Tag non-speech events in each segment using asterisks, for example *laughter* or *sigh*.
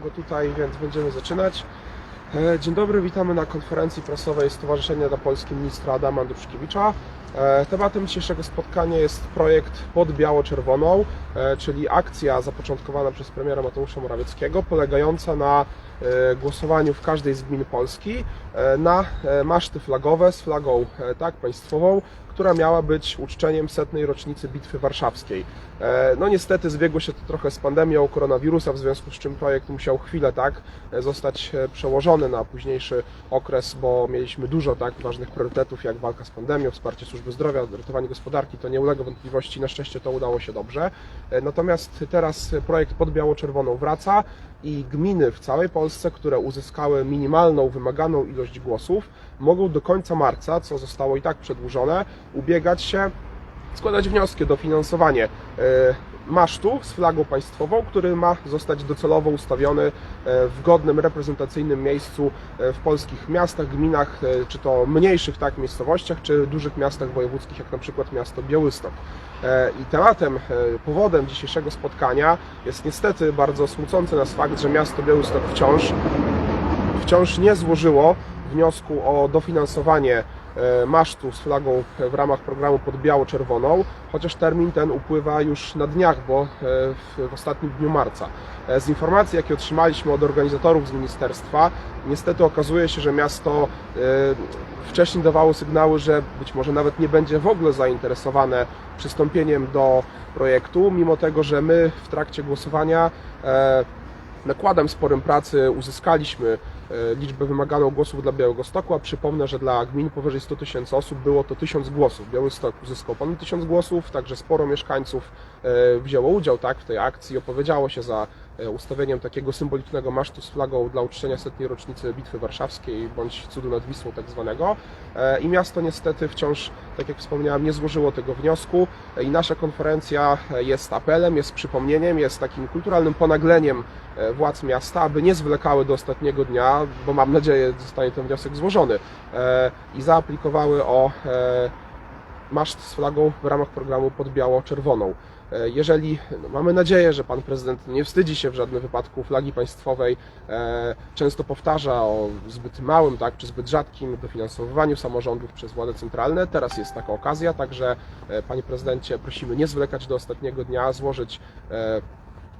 go tutaj, więc będziemy zaczynać. E, Dzień dobry, witamy na konferencji prasowej Stowarzyszenia dla Polski ministra Adama Andruszkiewicza. E, Tematem dzisiejszego spotkania jest projekt pod biało-czerwoną, e, czyli akcja zapoczątkowana przez premiera Mateusza Morawieckiego, polegająca na głosowaniu w każdej z gmin Polski na e, maszty flagowe z flagą e, tak państwową, która miała być uczczeniem setnej rocznicy Bitwy Warszawskiej. E, No niestety zbiegło się to trochę z pandemią koronawirusa, w związku z czym projekt musiał chwilę tak e, zostać e, przełożony na późniejszy okres, bo mieliśmy dużo tak ważnych priorytetów jak walka z pandemią, wsparcie służby zdrowia, ratowanie gospodarki, to nie ulega wątpliwości, na szczęście to udało się dobrze. E, Natomiast teraz projekt pod biało-czerwoną wraca i gminy w całej Polsce, które uzyskały minimalną, wymaganą ilość głosów, mogą do końca marca, co zostało i tak przedłużone, ubiegać się, składać wnioski o dofinansowanie e, masztu z flagą państwową, który ma zostać docelowo ustawiony e, w godnym, reprezentacyjnym miejscu e, w polskich miastach, gminach, czy to mniejszych tak miejscowościach, czy dużych miastach wojewódzkich, jak na przykład miasto Białystok. I tematem, powodem dzisiejszego spotkania jest niestety bardzo smucący nas fakt, że miasto Białystok wciąż wciąż nie złożyło wniosku o dofinansowanie e, masztu z flagą w ramach programu pod biało-czerwoną, chociaż termin ten upływa już na dniach, bo e, w, ostatnim dniu marca. E, Z informacji, jakie otrzymaliśmy od organizatorów z ministerstwa, niestety okazuje się, że miasto wcześniej dawało sygnały, że być może nawet nie będzie w ogóle zainteresowane przystąpieniem do projektu, mimo tego, że my w trakcie głosowania nakładem sporym pracy uzyskaliśmy liczbę wymaganą głosów dla Białegostoku, a przypomnę, że dla gmin powyżej 100 tysięcy osób było to 1000 głosów. Białystok uzyskał ponad 1000 głosów, także sporo mieszkańców e, wzięło udział tak, w tej akcji, opowiedziało się za e, ustawieniem takiego symbolicznego masztu z flagą dla uczczenia setnej rocznicy Bitwy Warszawskiej bądź cudu nad Wisłą tak zwanego. E, I miasto niestety wciąż, tak jak wspomniałem, nie złożyło tego wniosku E, i nasza konferencja e, jest apelem, jest przypomnieniem, jest takim kulturalnym ponagleniem e, władz miasta, aby nie zwlekały do ostatniego dnia, bo mam nadzieję zostanie ten wniosek złożony e, i zaaplikowały o maszt z flagą w ramach programu pod biało-czerwoną. E, Jeżeli no, mamy nadzieję, że pan prezydent nie wstydzi się w żadnym wypadku flagi państwowej, e, często powtarza o zbyt małym, tak, czy zbyt rzadkim dofinansowywaniu samorządów przez władze centralne. Teraz jest taka okazja, także e, panie prezydencie, prosimy nie zwlekać do ostatniego dnia, złożyć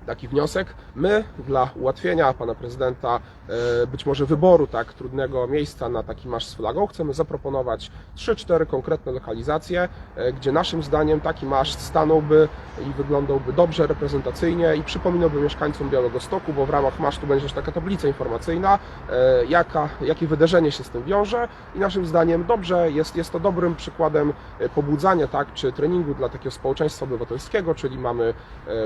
taki wniosek. My dla ułatwienia pana prezydenta e, być może wyboru tak trudnego miejsca na taki marsz z flagą chcemy zaproponować 3-4 konkretne lokalizacje, e, gdzie naszym zdaniem taki marsz stanąłby i wyglądałby dobrze, reprezentacyjnie i przypominałby mieszkańcom Białego Stoku, bo w ramach masztu będzie też taka tablica informacyjna, e, jaka, jakie wydarzenie się z tym wiąże i naszym zdaniem dobrze jest, jest to dobrym przykładem pobudzania tak, czy treningu dla takiego społeczeństwa obywatelskiego, czyli mamy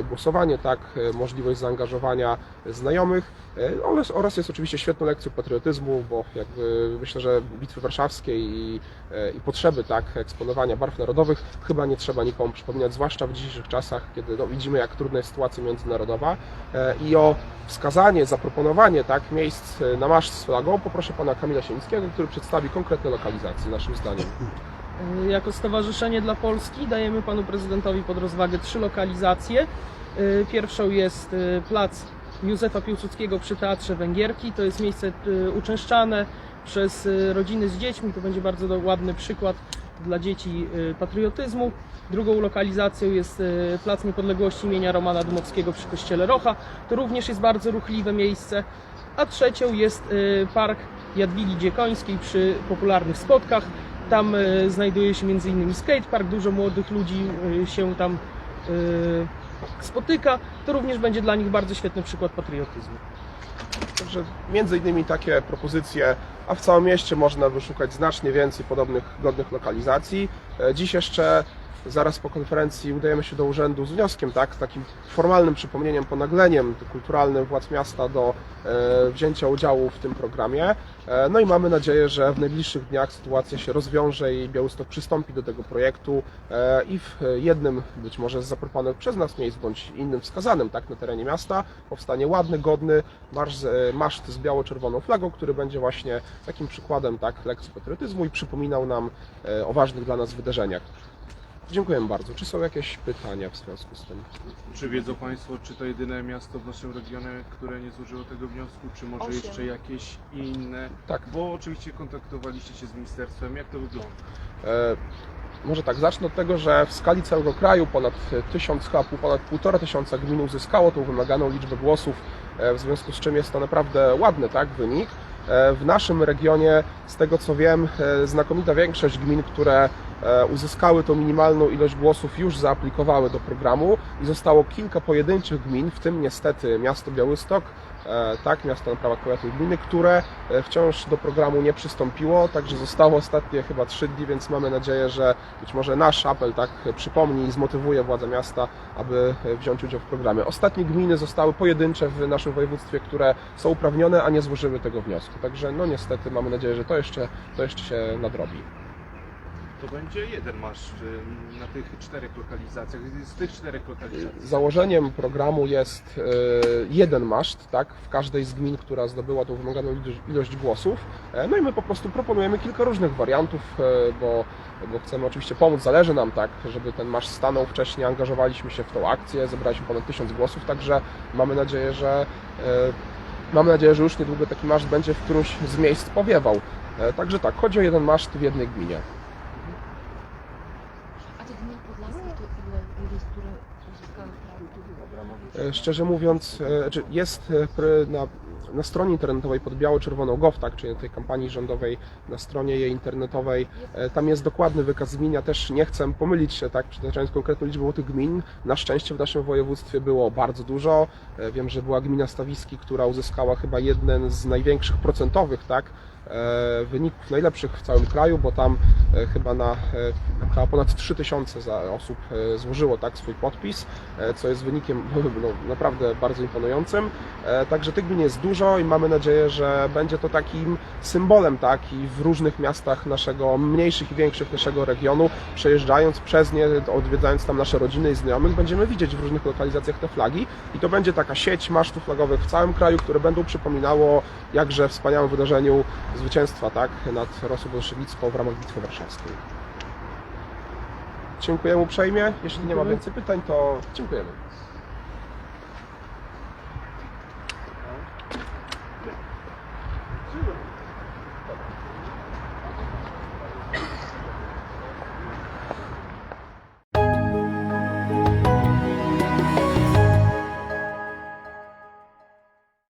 głosowanie, tak, możliwość zaangażowania znajomych e, oraz, jest oczywiście świetną lekcją patriotyzmu, bo jakby myślę, że bitwy warszawskiej i, e, i potrzeby tak, eksponowania barw narodowych chyba nie trzeba nikomu przypominać, zwłaszcza w dzisiejszych czasach, kiedy no, widzimy jak trudna jest sytuacja międzynarodowa e, i o wskazanie, zaproponowanie tak, miejsc e, na marsz z flagą poproszę pana Kamila Siemickiego, który przedstawi konkretne lokalizacje naszym zdaniem. Jako Stowarzyszenie dla Polski dajemy panu prezydentowi pod rozwagę trzy lokalizacje. Y, Pierwszą jest y, plac Józefa Piłsudskiego przy Teatrze Węgierki. To jest miejsce y, uczęszczane przez rodziny z dziećmi. To będzie bardzo ładny przykład dla dzieci patriotyzmu. Drugą lokalizacją jest Plac Niepodległości imienia Romana Dmowskiego przy Kościele Rocha. To również jest bardzo ruchliwe miejsce. A trzecią jest Park Jadwigi Dziekońskiej przy popularnych spotkach. Tam znajduje się m.in. skatepark, dużo młodych ludzi się tam spotyka. To również będzie dla nich bardzo świetny przykład patriotyzmu. Także między innymi takie propozycje, a w całym mieście można wyszukać znacznie więcej podobnych godnych lokalizacji. E, Dziś jeszcze zaraz po konferencji udajemy się do urzędu z wnioskiem, tak, z takim formalnym przypomnieniem, ponagleniem kulturalnym władz miasta do e, wzięcia udziału w tym programie. E, no i mamy nadzieję, że w najbliższych dniach sytuacja się rozwiąże i Białystok przystąpi do tego projektu e, i w jednym, być może z zaproponowanych przez nas miejsc, bądź innym wskazanym tak, na terenie miasta powstanie ładny, godny marsz, maszt z biało-czerwoną flagą, który będzie właśnie takim przykładem tak, lekcji patriotyzmu i przypominał nam o ważnych dla nas wydarzeniach. Dziękujemy bardzo. Czy są jakieś pytania w związku z tym? Czy wiedzą Państwo, czy to jedyne miasto w naszym regionie, które nie złożyło tego wniosku, czy może Osiem. jeszcze jakieś inne? Tak. Bo oczywiście kontaktowaliście się z ministerstwem. Jak to wygląda? E, może tak, zacznę od tego, że w skali całego kraju ponad tysiąc, ponad półtora tysiąca gmin uzyskało tą wymaganą liczbę głosów, e, w związku z czym jest to naprawdę ładny tak, wynik. E, W naszym regionie, z tego co wiem, e, znakomita większość gmin, które e, uzyskały tą minimalną ilość głosów, już zaaplikowały do programu i zostało kilka pojedynczych gmin, w tym niestety miasto Białystok, tak, miasto na prawach powiatu i gminy, które e, wciąż do programu nie przystąpiło, także zostało ostatnie chyba trzy dni, więc mamy nadzieję, że być może nasz apel tak przypomni i zmotywuje władze miasta, aby e, wziąć udział w programie. Ostatnie gminy zostały pojedyncze w naszym województwie, które są uprawnione, a nie złożyły tego wniosku. Także no niestety mamy nadzieję, że to jeszcze, to jeszcze się nadrobi. To będzie jeden maszt y, na tych czterech lokalizacjach. Z tych czterech lokalizacji. Założeniem programu jest e, jeden maszt, tak, w każdej z gmin, która zdobyła tą wymaganą ilość- głosów. E, No i my po prostu proponujemy kilka różnych wariantów, e, bo, bo chcemy oczywiście pomóc, zależy nam tak, żeby ten maszt stanął wcześniej, angażowaliśmy się w tą akcję, zebraliśmy ponad tysiąc głosów, także mamy nadzieję, że e, mamy nadzieję, że już niedługo taki maszt będzie w którymś z miejsc powiewał. Także tak, chodzi o jeden maszt w jednej gminie. A tych gmin podlaskich to ile jest, które uzyskały prawo? E, Szczerze mówiąc, e, czy jest e, na, na stronie internetowej pod biało-czerwoną.gov, tak, czyli tej kampanii rządowej, na stronie jej internetowej, e, tam jest dokładny wykaz gmin. Ja też nie chcę pomylić się, tak, przytaczając konkretną liczbę tych gmin. Na szczęście w naszym województwie było bardzo dużo. E, Wiem, że była gmina Stawiski, która uzyskała chyba jeden z największych procentowych, tak, e, wyników najlepszych w całym kraju, bo tam chyba na chyba ponad 3000 za- osób złożyło tak swój podpis, co jest wynikiem *laughs* no, naprawdę bardzo imponującym. Także tych gmin jest dużo i mamy nadzieję, że będzie to takim symbolem, tak, i w różnych miastach naszego, mniejszych i większych naszego regionu, przejeżdżając przez nie, odwiedzając tam nasze rodziny i znajomych, będziemy widzieć w różnych lokalizacjach te flagi i to będzie taka sieć masztów flagowych w całym kraju, które będą przypominało jakże wspaniałym wydarzeniu zwycięstwa, tak, nad Rosją bolszewicką w ramach Bitwy Warszawskiej. Dziękujemy uprzejmie. Jeśli nie ma Dziękujemy. więcej pytań, to dziękujemy.